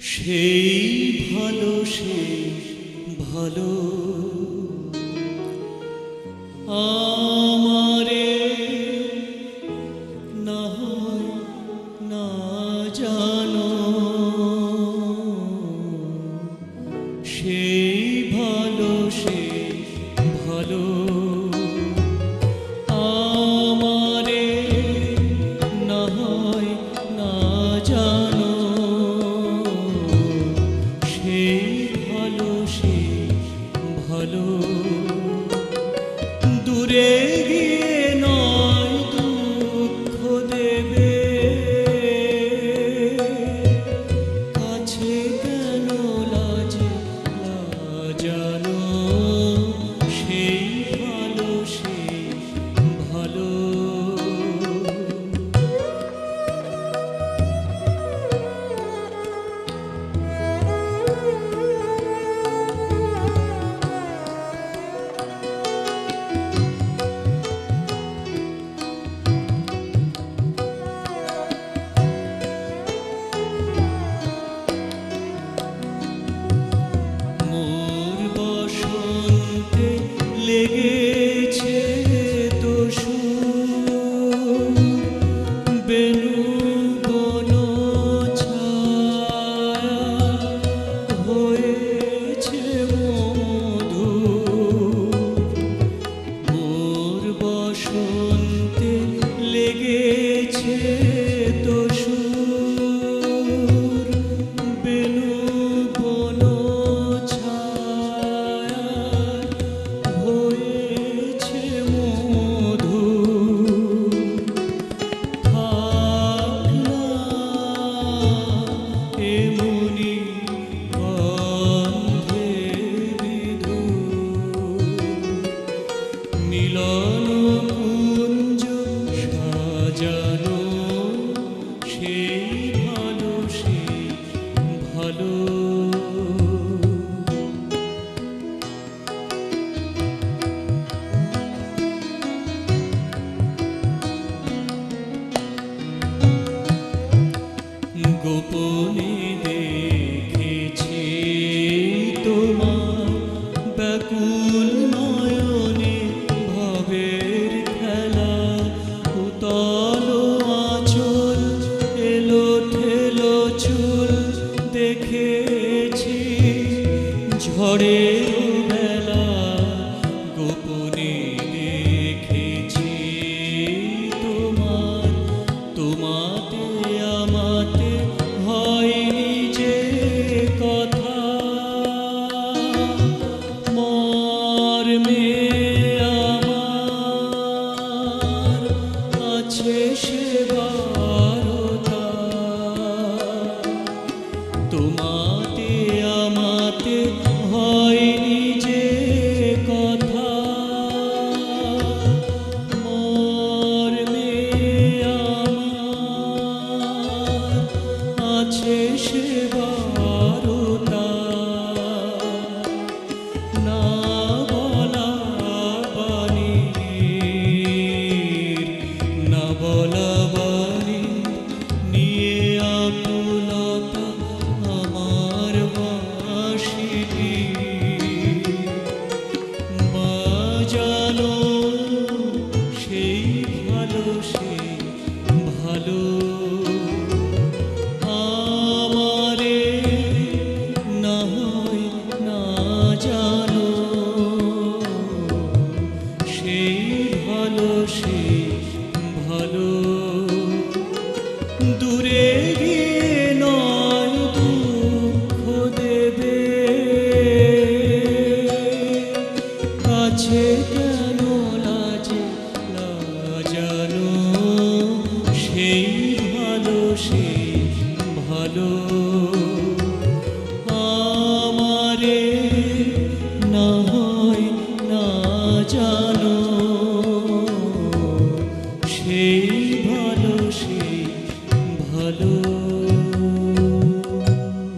সেই ভালো সে ভালো। আ today. ঝড়ে বেলা গোপনে দেখেছি তোমার। তোমাতে, আমাতে হয়নি যে কথা। মর্মে আমার আছে সে তোমার Hermano মানুষের ভালো